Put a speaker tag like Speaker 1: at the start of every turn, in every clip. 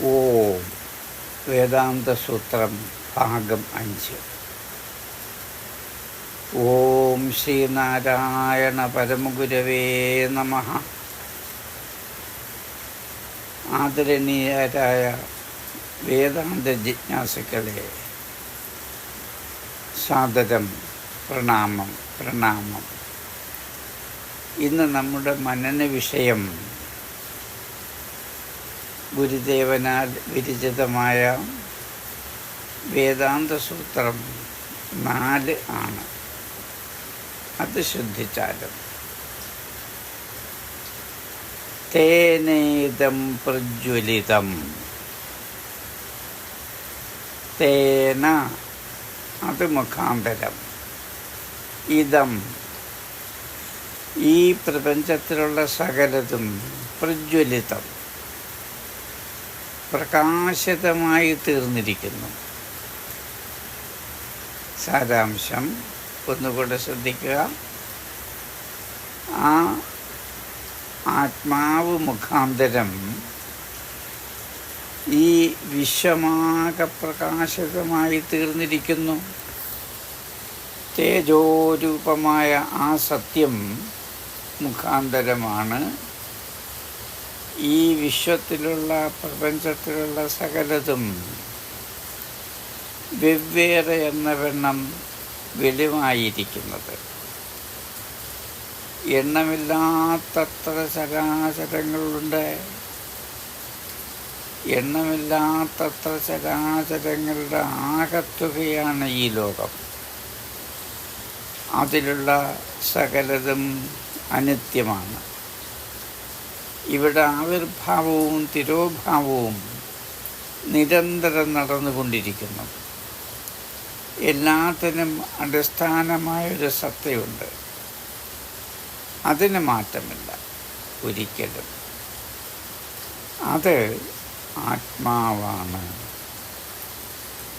Speaker 1: ഓം വേദാന്തസൂത്രം ഭാഗം അഞ്ച്. ഓം ശ്രീനാരായണ പരമഗുരവേ നമ. ആദരണീയരായ വേദാന്ത ജിജ്ഞാസുക്കളെ സാദരം പ്രണാമം പ്രണാമം. ഇന്ന് നമ്മുടെ മനന വിഷയം ഗുരുദേവനാൽ വിരചിതമായ വേദാന്ത സൂത്രം നാല് ആണ്. അത് ശ്രദ്ധിച്ചാലും. തേനേതം പ്രജ്വലിതം. തേന അത് മുഖാന്തരം. ഇതം ഈ പ്രപഞ്ചത്തിലുള്ള സകലതും പ്രജ്വലിതം. പ്രകാശിതമായി തീർന്നിരിക്കുന്നു. സാരാംശം. ഒന്നുകൂടെ ശ്രദ്ധിക്കുക. ആ ആത്മാവ് മുഖാന്തരം ഈ വിശ്വമാകെ പ്രകാശിതമായി തീർന്നിരിക്കുന്നു. തേജോരൂപമായ ആ സത്യം മുഖാന്തരമാണ്. ഈ വിശ്വത്തിലുള്ള പ്രപഞ്ചത്തിലുള്ള സകലതും വെവ്വേറെ എന്ന വണ്ണം വെളിവായിരിക്കുന്നത്. എണ്ണമില്ലാത്തത്ര ചരാചരങ്ങളുണ്ട് എണ്ണമില്ലാത്തത്ര ചരാചരങ്ങളുടെ ആകത്തുകയാണ് ഈ ലോകം. അതിലുള്ള സകലതും അനിത്യമാണ്. ഇവിടെ ആവിർഭാവവും തിരോഭാവവും നിരന്തരം നടന്നുകൊണ്ടിരിക്കുന്നു. എല്ലാത്തിനും അടിസ്ഥാനമായൊരു സത്തയുണ്ട്. അതിന് മാറ്റമില്ല ഒരിക്കലും. അത് ആത്മാവാണ്.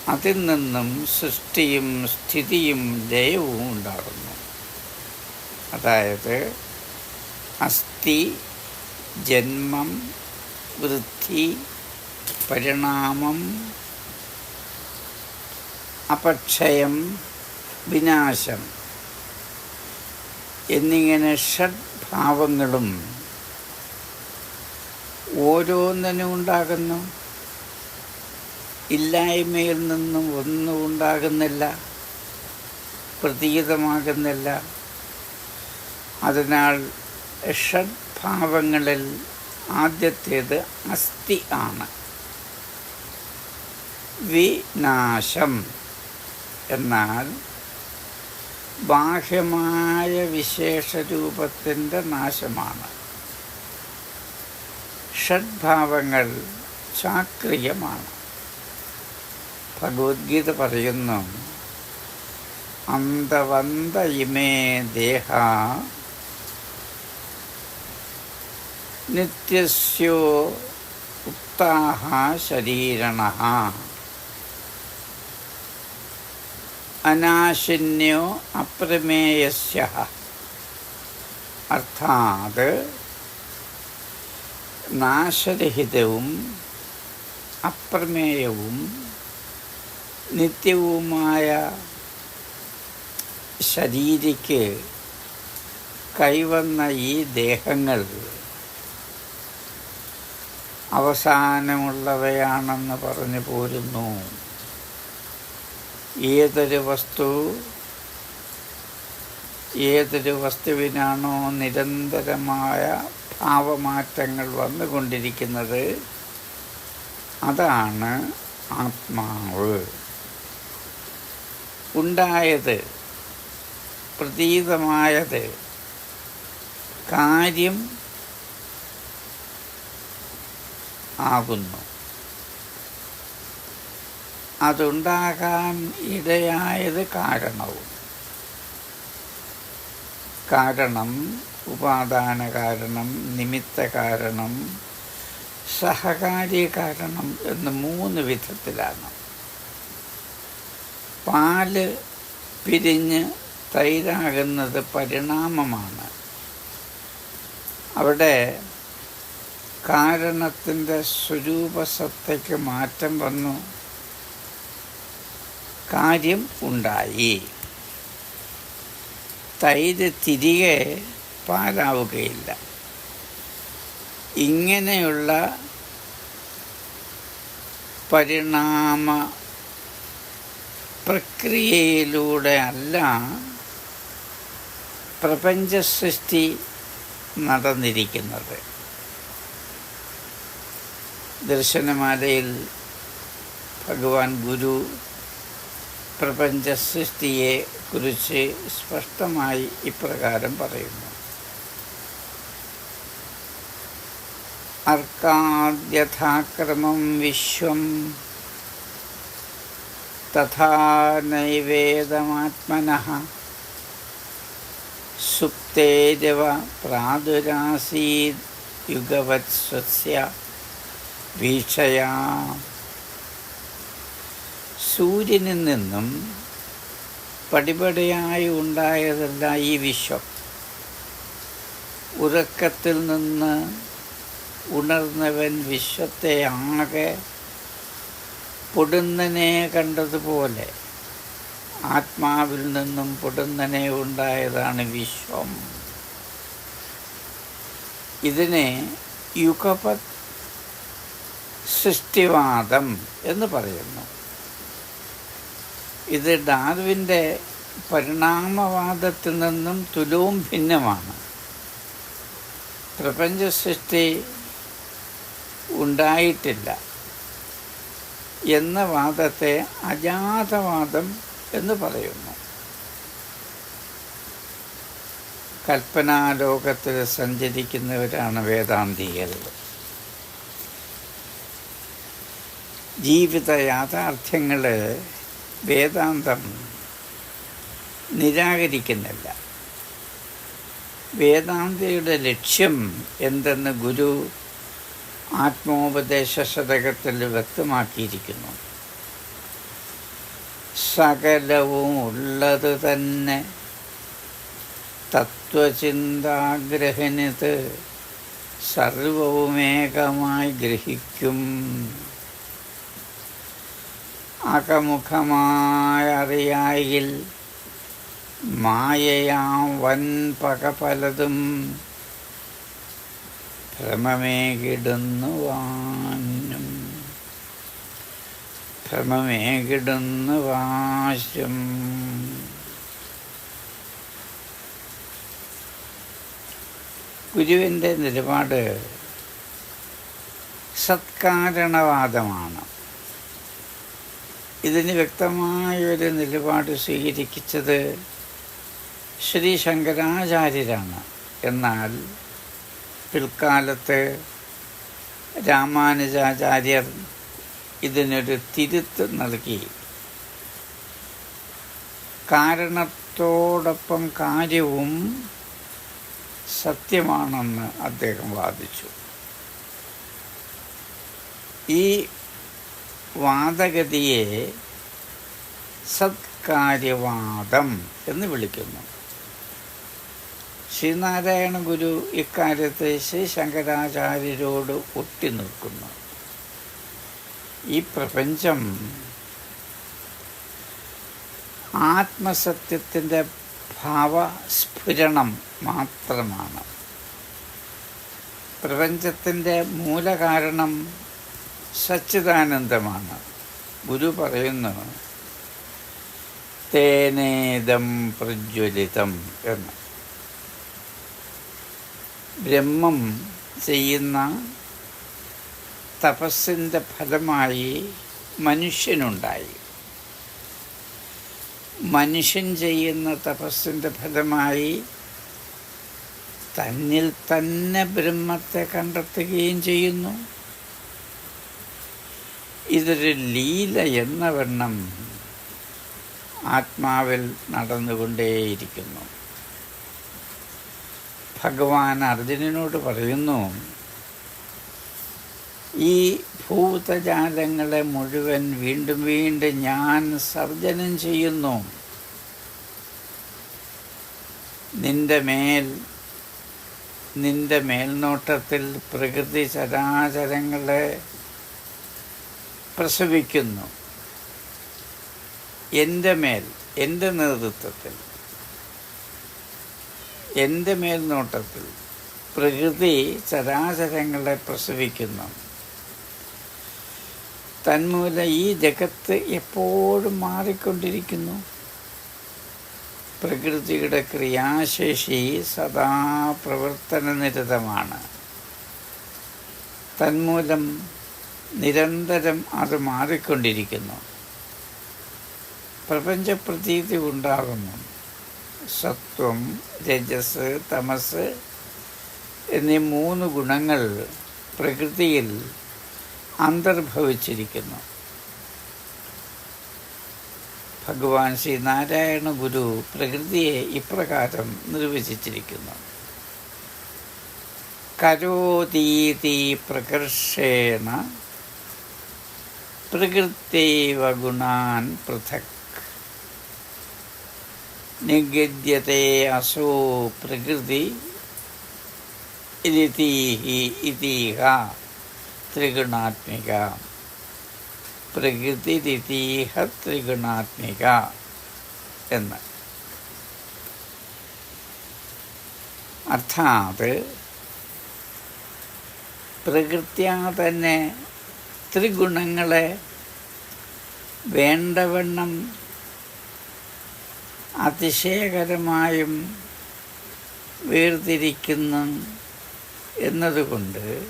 Speaker 1: അതിൽ നിന്നും സൃഷ്ടിയും സ്ഥിതിയും ലയവും ഉണ്ടാകുന്നു. അതായത് അസ്ഥി ജന്മം വൃത്തി പരിണാമം അപക്ഷയം വിനാശം എന്നിങ്ങനെ ഷഡ്ഭാവങ്ങളും ഓരോന്നിനും ഉണ്ടാകുന്നു. ഇല്ലായ്മയിൽ നിന്നും ഒന്നും ഉണ്ടാകുന്നില്ല. പ്രതീതമാകുന്നില്ല. അതിനാൽ ഷഡ്ഭാവങ്ങളിൽ ആദ്യത്തേത് അസ്ഥി ആണ്. വിനാശം എന്നാൽ ബാഹ്യമായ വിശേഷരൂപത്തിന്റെ നാശമാണ്. ഷഡ്ഭാവങ്ങൾ ചാക്രിയമാണ് ഭഗവത്ഗീത പറയുന്നു അന്തവന്ത ഇമേ ദേഹ നിത്യസ്യോ ഉക്താഹ ശരീരണ. അനാശിന്യോ അപ്രമേയസ്യ. അർത്ഥാത് നാശരഹിതവും അപ്രമേയവും നിത്യവുമായ ശരീരിക്ക് കൈവന്ന ഈ ദേഹങ്ങൾ അവസാനമുള്ളവയാണെന്ന് പറഞ്ഞു പോരുന്നു. ഏതൊരു വസ്തു ഏതൊരു വസ്തുവിനാണോ നിരന്തരമായ ഭാവമാറ്റങ്ങൾ വന്നുകൊണ്ടിരിക്കുന്നത് അതാണ് ആത്മാവ്. ഉണ്ടായത് പ്രതീതമായത് കാര്യം ആകുന്നു. അതുണ്ടാകാൻ ഇടയായത് കാരണവും. കാരണം ഉപാദാന കാരണം നിമിത്ത കാരണം സഹകാരി കാരണം എന്ന് മൂന്ന് വിധത്തിലാണ്. പാൽ പിരിഞ്ഞ് തൈരാകുന്നത് പരിണാമമാണ്. അവിടെ കാരണത്തിന്റെ സ്വരൂപസത്തയ്ക്ക് മാറ്റം വന്നു. കാര്യം ഉണ്ടായി. തൈര് തിരികെ പാലാവുകയില്ല. ഇങ്ങനെയുള്ള പരിണാമ പ്രക്രിയയിലൂടെ അല്ല പ്രപഞ്ച സൃഷ്ടി നടന്നിരിക്കുന്നത്. ദർശനമാലയിൽ ഭഗവാൻ ഗുരു പ്രപഞ്ച സൃഷ്ടിയെ കുറിച്ച് സ്പഷ്ടമായി ഇപ്രകാരം പറയുന്നു. അർക്കാദ്യഥാക്രമം വിശ്വം തഥാ നൈവേദമാത്മന സുപ്തേരവ പ്രാദുരാസീത് യുഗവത്സ്യ വീക്ഷയാ സൂര്യനിൽ നിന്നും പടിപടിയായി ഉണ്ടായതല്ല ഈ വിശ്വം. ഉറക്കത്തിൽ നിന്ന് ഉണർന്നവൻ വിശ്വത്തെ ആകെ പൊടുന്നനെ കണ്ടതുപോലെ ആത്മാവിൽ നിന്നും പൊടുന്നനെ ഉണ്ടായതാണ് വിശ്വം. ഇതിനെ യുഗപത് സൃഷ്ടിവാദം എന്ന് പറയുന്നു. ഇത് ഡാർവിന്റെ പരിണാമവാദത്തിൽ നിന്നും തുലവും ഭിന്നമാണ്. പ്രപഞ്ച സൃഷ്ടി ഉണ്ടായിട്ടില്ല എന്ന വാദത്തെ അജാതവാദം എന്ന് പറയുന്നു. കൽപ്പനാലോകത്തിൽ സഞ്ചരിക്കുന്നവരാണ് വേദാന്തികൾ ജീവിത യാഥാർത്ഥ്യങ്ങൾ വേദാന്തം നിരാകരിക്കുന്നില്ല. വേദാന്തയുടെ ലക്ഷ്യം എന്തെന്ന് ഗുരു ആത്മോപദേശ ശതകത്തിൽ വ്യക്തമാക്കിയിരിക്കുന്നു. സകലവും ഉള്ളത് തന്നെ. തത്വചിന്താഗ്രഹനിത് സർവവുമേകമായി ഗ്രഹിക്കും. അകമുഖമായ അറിയായിൽ മായയാം വൻ പക പലതും ഭ്രമമേകിടുന്നുവാനും ഭ്രമമേകിടുന്നു വാശും ഗുരുവിന്റെ നിലപാട് സത്കാരണവാദമാണ്. ഇതിന് വ്യക്തമായൊരു നിലപാട് സ്വീകരിച്ചത് ശ്രീ ശങ്കരാചാര്യരാണ് എന്നാൽ പിൽക്കാലത്ത് രാമാനുജാചാര്യർ ഇതിനൊരു തിരുത്ത് നൽകി. കാരണത്തോടൊപ്പം കാര്യവും സത്യമാണെന്ന് അദ്ദേഹം വാദിച്ചു. ഈ വാദഗതിയെ സത്കാര്യവാദം എന്ന് വിളിക്കുന്നു. ശ്രീനാരായണ ഗുരു ഇക്കാര്യത്തെ ശ്രീ ശങ്കരാചാര്യരോട് ഒട്ടി നിൽക്കുന്നു. ഈ പ്രപഞ്ചം ആത്മസത്യത്തിന്റെ ഭാവസ്ഫുരണം മാത്രമാണ്. പ്രപഞ്ചത്തിന്റെ മൂലകാരണം സച്ചിദാനന്ദമാണ്. ഗുരു പറയുന്നു തേനേദം പ്രജ്വലിതം എന്ന് ബ്രഹ്മം ചെയ്യുന്ന തപസ്സിന്റെ ഫലമായി മനുഷ്യനുണ്ടായി. മനുഷ്യൻ ചെയ്യുന്ന തപസ്സിന്റെ ഫലമായി തന്നിൽ തന്നെ ബ്രഹ്മത്തെ കണ്ടെത്തുകയും ചെയ്യുന്നു. ഇതൊരു ലീല എന്ന വണ്ണം ആത്മാവിൽ നടന്നുകൊണ്ടേയിരിക്കുന്നു. ഭഗവാൻ അർജുനനോട് പറയുന്നു ഈ ഭൂതജാലങ്ങളെ മുഴുവൻ വീണ്ടും വീണ്ടും ഞാൻ സർജനം ചെയ്യുന്നു. നിന്റെ മേൽ നിന്റെ മേൽനോട്ടത്തിൽ പ്രകൃതി ചരാചരങ്ങളെ പ്രസവിക്കുന്നു. എന്റെ മേൽ എന്റെ നേതൃത്വത്തിൽ എന്റെ മേൽനോട്ടത്തിൽ പ്രകൃതി ചരാചരങ്ങളെ പ്രസവിക്കുന്നു. തന്മൂല ഈ ജഗത്ത് എപ്പോഴും മാറിക്കൊണ്ടിരിക്കുന്നു. പ്രകൃതിയുടെ ക്രിയാശേഷി സദാ പ്രവർത്തനനിരതമാണ്. തന്മൂലം നിരന്തരം അത് മാറിക്കൊണ്ടിരിക്കുന്നു. പ്രപഞ്ചപ്രതീതി ഉണ്ടാകുന്നു. സത്വം രജസ് തമസ് എന്നീ മൂന്ന് ഗുണങ്ങൾ പ്രകൃതിയിൽ അന്തർഭവിച്ചിരിക്കുന്നു. ഭഗവാൻ ശ്രീ നാരായണ ഗുരു പ്രകൃതിയെ ഇപ്രകാരം നിർവചിച്ചിരിക്കുന്നു. കരോതീതി പ്രകർഷേണ പ്രകൃത്യവ ഗുണാൻ പൃഥക് നിഗദ്യത്തെ അസോ പ്രകൃതി ഇതീഹ ത്രിഗുണാത്മിക. പ്രകൃതിരിതീഹ ത്രിഗുണാത്മിക എന്ന്. അർത്ഥാത് പ്രകൃത്യാ തന്നെ ത്രിഗുണങ്ങളെ വേണ്ടവണ്ണം അതിശയകരമായും വേർതിരിക്കുന്നു എന്നതുകൊണ്ട്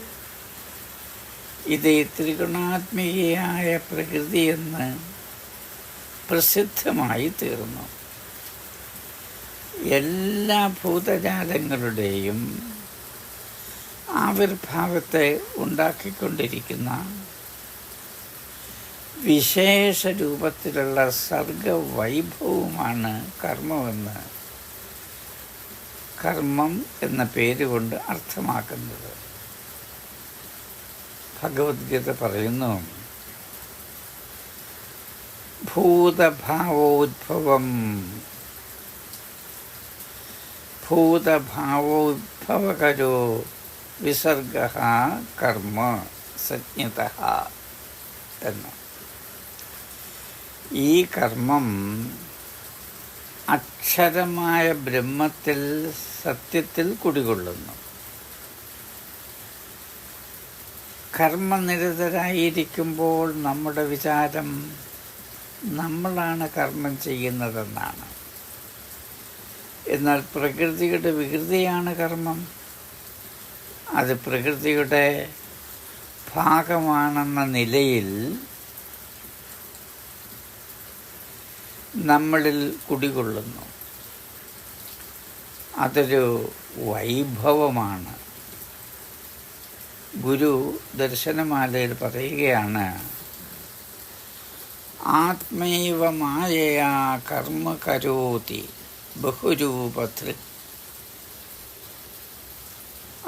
Speaker 1: ഇത് ത്രിഗുണാത്മികയായ പ്രകൃതിയെന്ന് പ്രസിദ്ധമായി തീർന്നു. എല്ലാ ഭൂതജാലങ്ങളുടെയും ആവിർഭാവത്തെ ഉണ്ടാക്കിക്കൊണ്ടിരിക്കുന്ന വിശേഷ രൂപത്തിലുള്ള സർഗവൈഭവമാണ് കർമ്മമെന്ന് കർമ്മം എന്ന പേര് കൊണ്ട് അർത്ഥമാക്കുന്നത്. ഭഗവത്ഗീത പറയുന്നു ഭൂതഭാവോദ്ഭവം. ഭൂതഭാവോദ്ഭവകരോ വിസർഗ കർമ്മ സജ്ഞത എന്ന്. ഈ കർമ്മം അക്ഷരമായ ബ്രഹ്മത്തിൽ സത്യത്തിൽ കുടികൊള്ളുന്നു. കർമ്മനിരതരായിരിക്കുമ്പോൾ നമ്മുടെ വിചാരം നമ്മളാണ് കർമ്മം ചെയ്യുന്നതെന്നാണ്. എന്നാൽ പ്രകൃതിയുടെ വികൃതിയാണ് കർമ്മം. അത് പ്രകൃതിയുടെ ഭാഗമാണെന്ന നിലയിൽ നമ്മളിൽ കുടികൊള്ളുന്നു. അതൊരു വൈഭവമാണ്. ഗുരു ദർശനമാലയിൽ പറയുകയാണ് ആത്മൈവ മായയാ കർമ്മ കരോതി ബഹുരൂപതൃ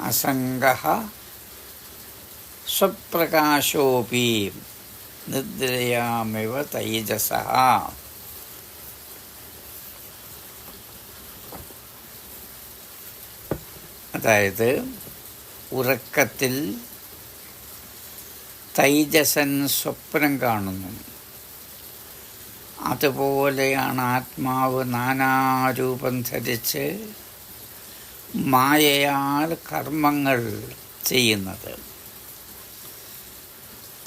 Speaker 1: അസംഗ സ്വപ്രകാശോപി നിദ്രയാമിവ തൈജസ അതായത് ഉറക്കത്തിൽ തൈജസൻ സ്വപ്നം കാണുന്നു. അതുപോലെയാണ് ആത്മാവ് നാനാരൂപം ധരിച്ച് മായയാൽ കർമ്മങ്ങൾ ചെയ്യുന്നത്.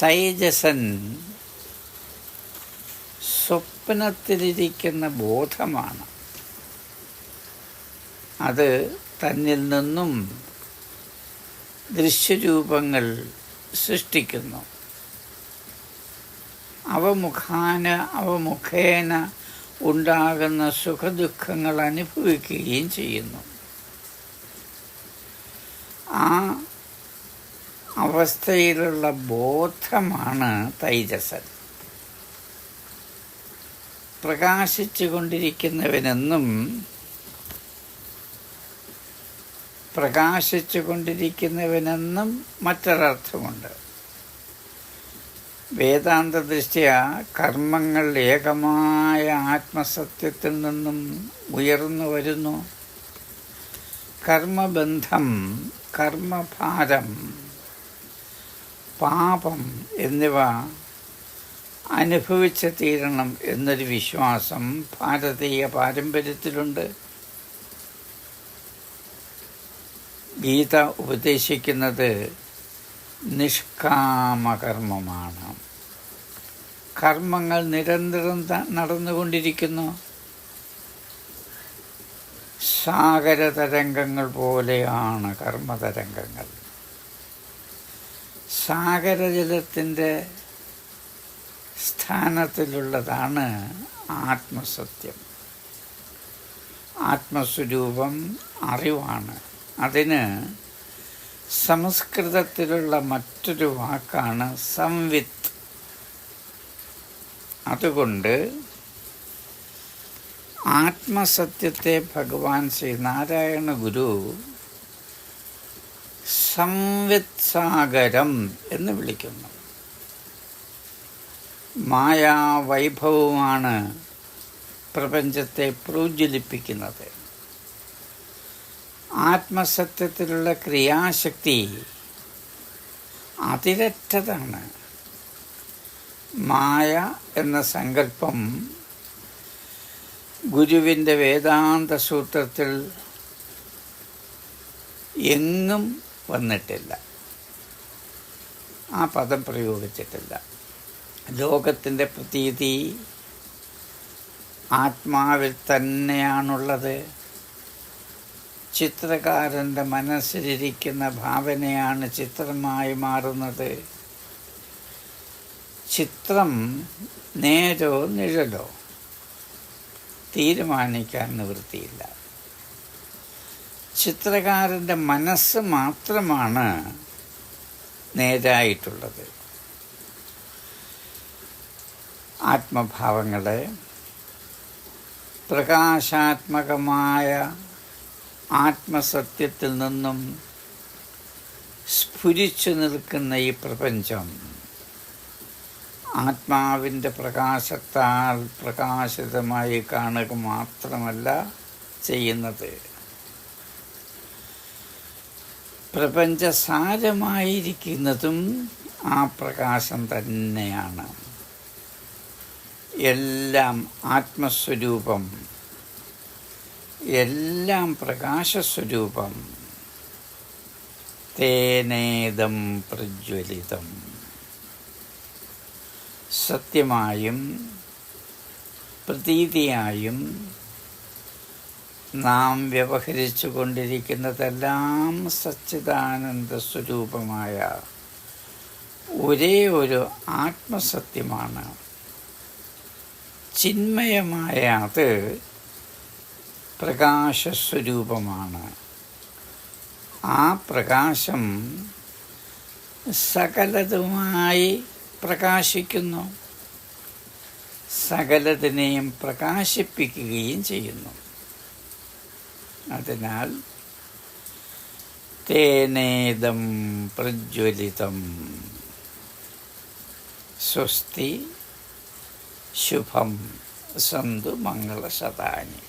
Speaker 1: തൈജസൻ സ്വപ്നത്തിലിരിക്കുന്ന ബോധമാണ്. അത് തന്നിൽ നിന്നും ദൃശ്യരൂപങ്ങൾ സൃഷ്ടിക്കുന്നു. അവമുഖാന അവമുഖേന അവ മുഖേന ഉണ്ടാകുന്ന സുഖദുഃഖങ്ങൾ അനുഭവിക്കുകയും ചെയ്യുന്നു. ആ അവസ്ഥയിലുള്ള ബോധമാണ് തൈജസൻ. പ്രകാശിച്ചു കൊണ്ടിരിക്കുന്നവനെന്നും പ്രകാശിച്ചു കൊണ്ടിരിക്കുന്നവനെന്നും മറ്റൊരർത്ഥമുണ്ട്. വേദാന്ത ദൃഷ്ട്യ കർമ്മങ്ങൾ ഏകമായ ആത്മസത്യത്തിൽ നിന്നും ഉയർന്നു വരുന്നു. കർമ്മബന്ധം കർമ്മഭാരം പാപം എന്നിവ അനുഭവിച്ച് തീരണം എന്നൊരു വിശ്വാസം ഭാരതീയ പാരമ്പര്യത്തിലുണ്ട്. ഗീത ഉപദേശിക്കുന്നത് നിഷ്കാമകർമ്മമാണ്. കർമ്മങ്ങൾ നിരന്തരം നടന്നുകൊണ്ടിരിക്കുന്നു. സാഗരതരംഗങ്ങൾ പോലെയാണ് കർമ്മതരംഗങ്ങൾ. സാഗരജലത്തിന്റെ സ്ഥാനത്തിലുള്ളതാണ് ആത്മസത്യം. ആത്മസ്വരൂപം അറിവാണ്. അതിന് സംസ്കൃതത്തിലുള്ള മറ്റൊരു വാക്കാണ് സംവിത്ത്. അതുകൊണ്ട് ആത്മസത്യത്തെ ഭഗവാൻ ശ്രീ നാരായണ ഗുരു സംവിത് സാഗരം എന്ന് വിളിക്കുന്നു. മായാവൈഭവമാണ് പ്രപഞ്ചത്തെ പ്രോജ്വലിപ്പിക്കുന്നത്. ആത്മസത്യത്തിലുള്ള ക്രിയാശക്തി അതിരറ്റതാണ്. മായ എന്ന സങ്കല്പം ഗുരുവിന്റെ വേദാന്ത സൂത്രത്തിൽ എങ്ങും വന്നിട്ടില്ല. ആ പദം പ്രയോഗിച്ചിട്ടില്ല. ലോകത്തിന്റെ പ്രതീതി ആത്മാവിൽ തന്നെയാണുള്ളത്. ചിത്രകാരന്റെ മനസ്സിലിരിക്കുന്ന ഭാവനയാണ് ചിത്രമായി മാറുന്നത്. ചിത്രം നേരോ നിഴലോ തീരുമാനിക്കാൻ നിവൃത്തിയില്ല. ചിത്രകാരന്റെ മനസ്സ് മാത്രമാണ് നേരായിട്ടുള്ളത്. ആത്മഭാവങ്ങളെ പ്രകാശാത്മകമായ ആത്മസത്യത്തിൽ നിന്നും സ്ഫുരിച്ചു നിൽക്കുന്ന ഈ പ്രപഞ്ചം ആത്മാവിന്റെ പ്രകാശത്താൽ പ്രകാശിതമായി കാണുക മാത്രമല്ല ചെയ്യുന്നത്. പ്രപഞ്ചസാരമായിരിക്കുന്നതും ആ പ്രകാശം തന്നെയാണ്. എല്ലാം ആത്മസ്വരൂപം എല്ലാം പ്രകാശസ്വരൂപം. തേനേദം പ്രജ്വലിതം. സത്യമായും പ്രതീതിയായും നാം വ്യവഹരിച്ചു കൊണ്ടിരിക്കുന്നതെല്ലാം സച്ചിദാനന്ദ സ്വരൂപമായ ഒരേ ഒരു ആത്മസത്യമാണ്. ചിന്മയമായ അത് പ്രകാശസ്വരൂപമാണ്. ആ പ്രകാശം സകലതുമായി പ്രകാശിക്കുന്നു. സകലതിനെയും പ്രകാശിപ്പിക്കുകയും ചെയ്യുന്നു. അതിനാൽ തേനേദം പ്രജ്വലിതം. സ്വസ്തി ശുഭം സന്തു മംഗളശതാനി